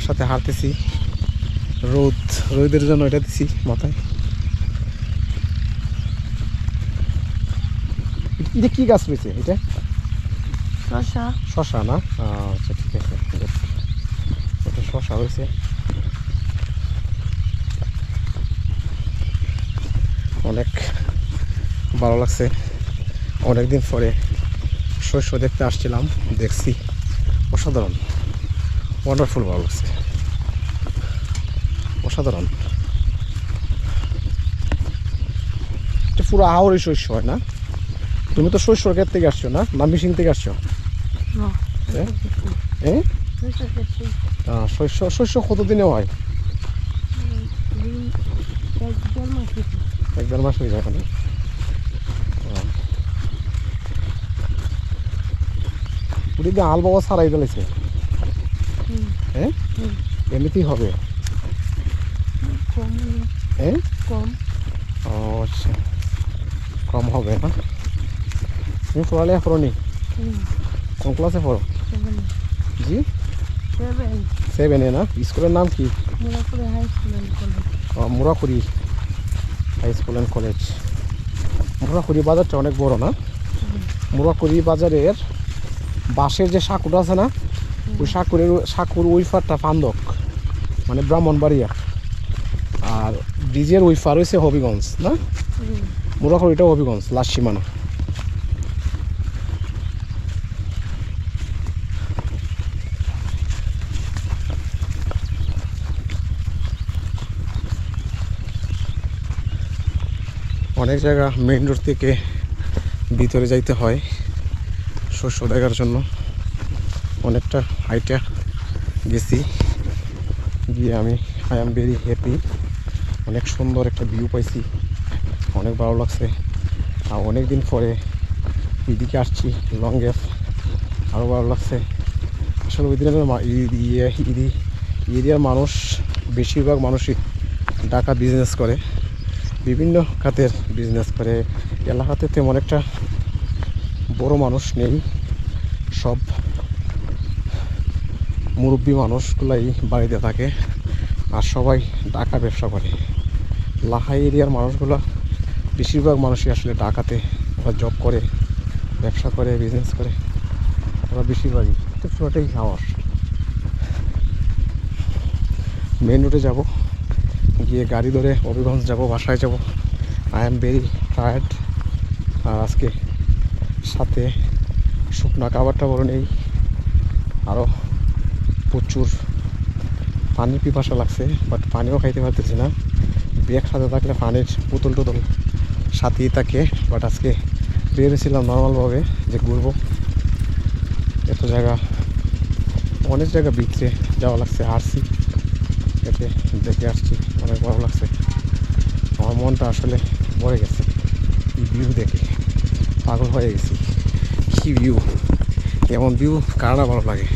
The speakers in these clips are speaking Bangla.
ওর সাথে হাঁটতেছি রোদ রোদের জন্য এটা দিছি মাথায়। এটা কি গাছ রয়েছে এটা? শশা। শশা না? আচ্ছা ঠিক আছে. ওটা শশা হয়েছে। অনেক ভালো লাগছে। অনেকদিন পরে শস্য দেখতে আসছিলাম দেখছি। অসাধারণ। ওয়ান্ডারফুল ভালো লাগছে। অসাধারণ। এটা পুরো আহরি শস্য হয় না? তুমি তো শস্যর ক্ষেত থেকে আসছো না? না মিশিং থেকে আসছো? শস্য শস্য কতদিনে হয়? এক দেড় মাস হয়ে যায় না আল বাবা সারাই ফেলেছে। হ্যাঁ। এমনিতেই হবে। কম হ্যাঁ কম। ও আচ্ছা। কম হবে না? তুমি পড়ালেখা করো নি কোন ক্লাসে পড়ো? জি? সেভেন না? স্কুলের নাম কি? মোড়াপুরে high school and college Murakuri বাজারটা অনেক বড় না? মুরাকুড়ি বাজারের বাঁশের যে সাঁকুটা আছে না? ওই সাঁকুরের সাঁকুর ওই ফারটা ফান্দক মানে ব্রাহ্মণবাড়িয়া। আর ব্রিজের ওই ফার হয়েছে হবিগঞ্জ না? হুম, মুরাকুড়িটা হবিগঞ্জ লাস্ট সীমানা অনেক জায়গা মেইন রোড থেকে ভিতরে যাইতে হয় শস্য দেখার জন্য। অনেকটা হাইটা গেছি। গিয়ে আমি আই এম ভেরি হ্যাপি অনেক সুন্দর একটা ভিউ পাইছি। অনেক ভালো লাগছে। আর অনেক দিন পরে এদিকে আসছি লং গ্যাপ আরও ভালো লাগছে। আসলে ওই দিনের মা- ইয়ে ইদি- এরিয়ার মানুষ, বেশিরভাগ মানুষই ঢাকা বিজনেস করে। বিভিন্ন খাতের বিজনেস করে। এলাকাতে তেমন একটা বড় মানুষ নেই। সব মুরব্বী মানুষগুলাই বাড়িতে থাকে আর সবাই ঢাকা ব্যবসা করে। লাহাই এরিয়ার মানুষগুলো বেশিরভাগ মানুষই আসলে ঢাকাতে ওরা জব করে, ব্যবসা করে বিজনেস করে। ওরা বেশিরভাগই তো পুরোটাই হাওয়ার। মেন রোডে যাব, গিয়ে গাড়ি ধরে অভিগঞ্জ যাব, বাসায় যাব। আই এম ভেরি টায়ার্ড আর আজকে সাথে শুকনা খাবার টাবারও নেই আরও প্রচুর পানির পিপাসা লাগছে বাট পানিও খাইতে পারতেছি না। ব্যাগ সাথে থাকলে পানির বোতল টোতল সাথেই থাকে বাট আজকে বেরিয়েছিলাম নর্মালভাবে যে ঘুরবো। এত জায়গা, অনেক জায়গা ভিতরে যাওয়া লাগছে হারছি এতে দেখে আসছি, অনেক ভালো লাগছে। আমার মনটা আসলে ভরে গেছে ভিউ দেখে। পাগল হয়ে গেছি, কী ভিউ এমন ভিউ কার ভালো লাগে?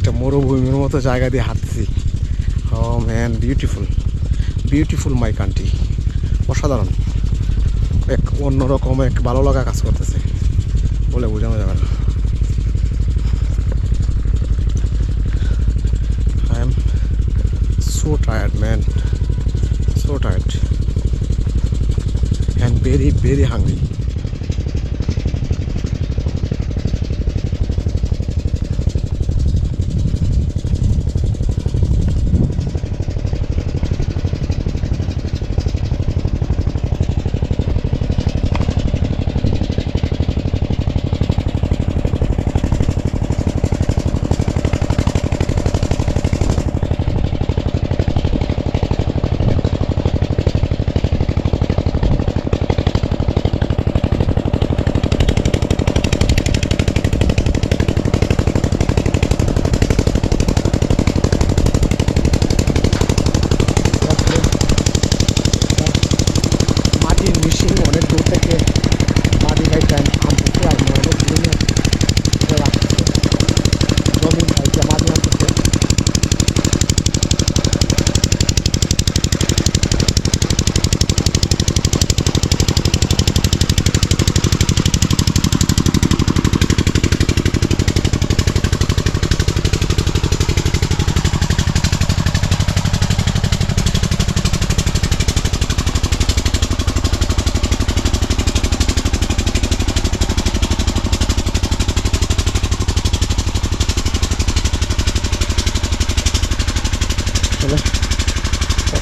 একটা মরুভূমির মতো জায়গা দিয়ে হাঁটতেছি। ও man beautiful beautiful my country অসাধারণ। এক অন্যরকম এক ভালো লাগা কাজ করতেছে। বলে বোঝানো যাবে না। I am so tired, man. So tired. And very very hungry.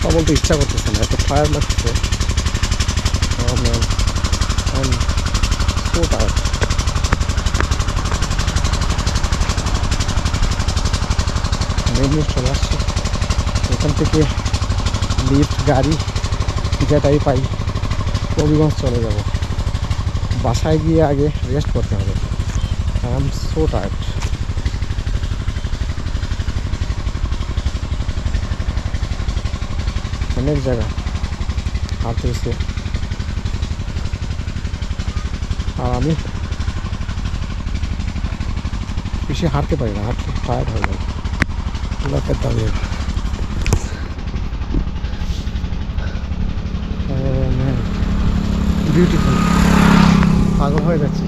কথা বলতে ইচ্ছা করতেছে না, এত টায়ার লাগছে। Oh চলে আসছে। এখান থেকে লিফট গাড়ি, যেটাই পাই, হবিগঞ্জ চলে যাব। বাসায় গিয়ে আগে রেস্ট করতে হবে। আই এম সো টায়ার্ড অনেক জায়গা। হাঁটতে হয়েছে আর আমি বেশি হাঁটতে পারি না, হাঁটতে টায়ার্ড হয়ে যায় এলাকার দাঁড়িয়ে বিউটিফুল পাগল হয়ে যাচ্ছি।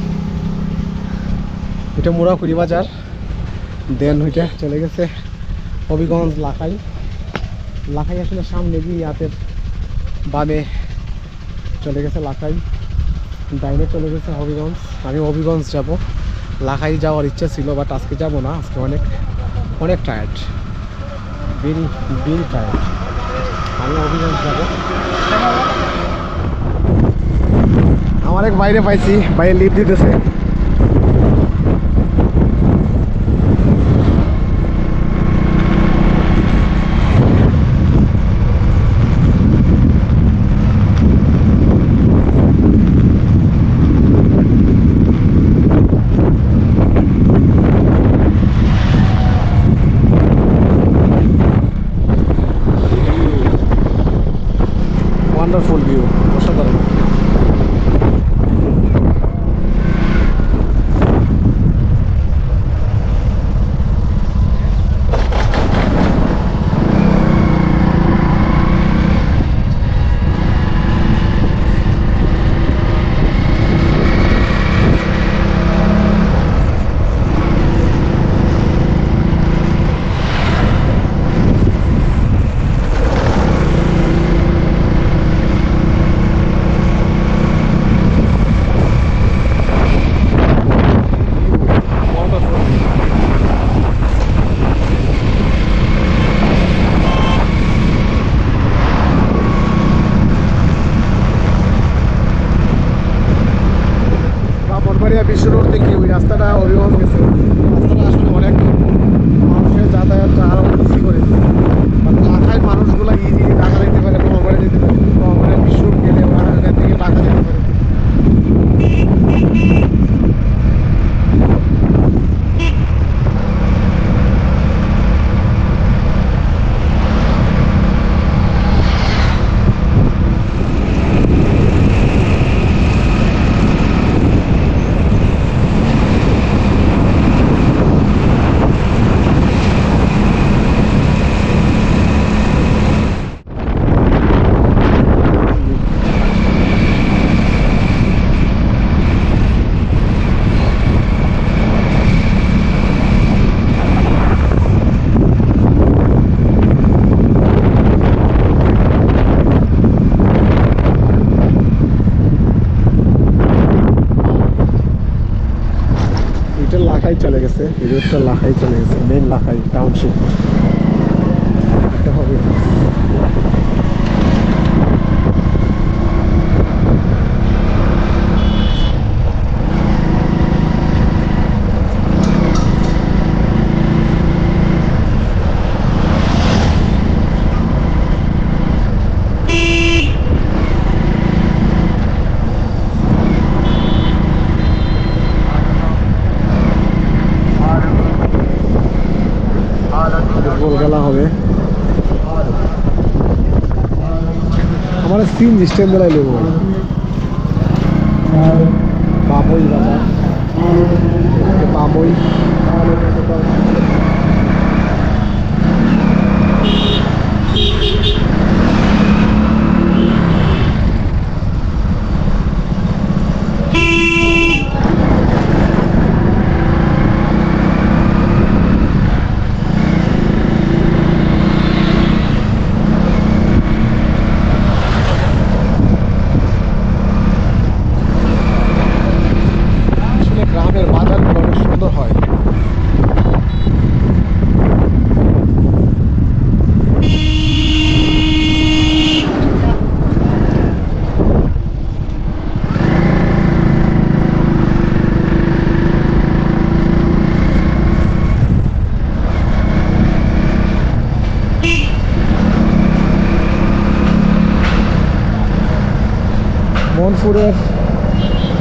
এটা মোড়াকুড়ি বাজার। দেন ওইটা চলে গেছে। হবিগঞ্জ লাখাই লাখাই আসলে সামনে গিয়ে হাতের বামে চলে গেছে লাখাই। ডাইনে চলে গেছে হবিগঞ্জ। আমি হবিগঞ্জ যাব। লাখাই যাওয়ার ইচ্ছা ছিল বাট আজকে যাব না। আজকে অনেক অনেক টায়ার্ড ভেরি ভেরি টায়ার্ড আমি হবিগঞ্জ যাব। আমার এক বাইরে পাইছি বাইরে লিফট দিতেছে। এটা লাখাই চলে গেছে এই রোডটা লাখাই চলে গেছে মেন লাখাই টাউনশিপ এটা হবে। আমার সিন স্ট্যান্ড বেলায় নেব পাবই বাবা পাবই আসলে গ্রামের বাজারগুলো অনেক সুন্দর হয় মনপুরের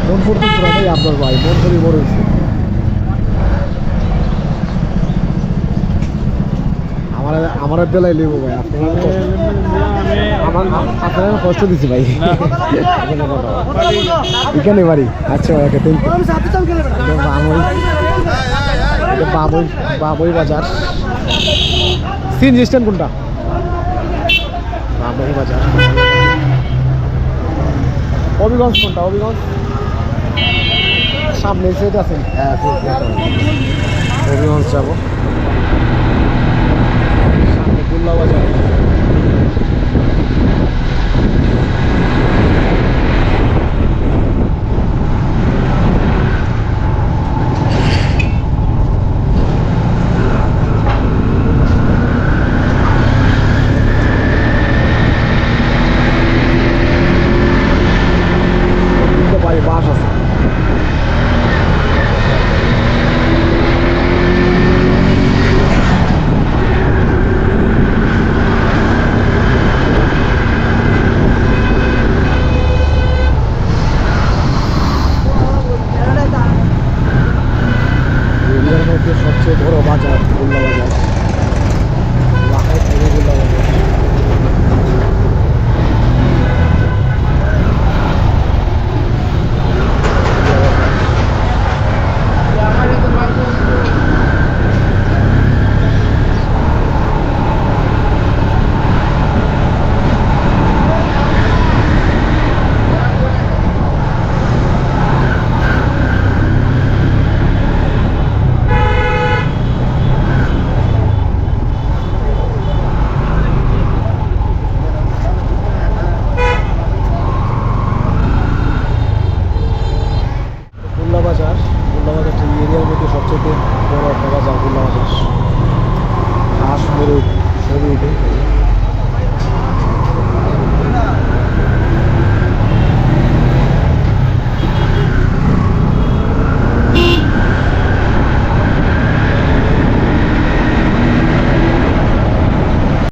মনপুর তো পুরাটাই আপনার ভাই মনপুরই বড় হয়েছে। আমার আমার বেলায় লিবো ভাই আপনার আমার আপনার কষ্ট দিছি ভাই। এখানে বাড়ি আচ্ছা ভাই ওকে থ্যাংক ইউ বাবুই এটা বাবুই বাবুই বাজার। সিএনজি স্ট্যান্ড কোনটা? বাবুই বাজার। অবিগঞ্জ কোনটা? অভিগঞ্জ সামনে সেট আছে। হ্যাঁ অভিগঞ্জ যাব। সামনে গুল্লা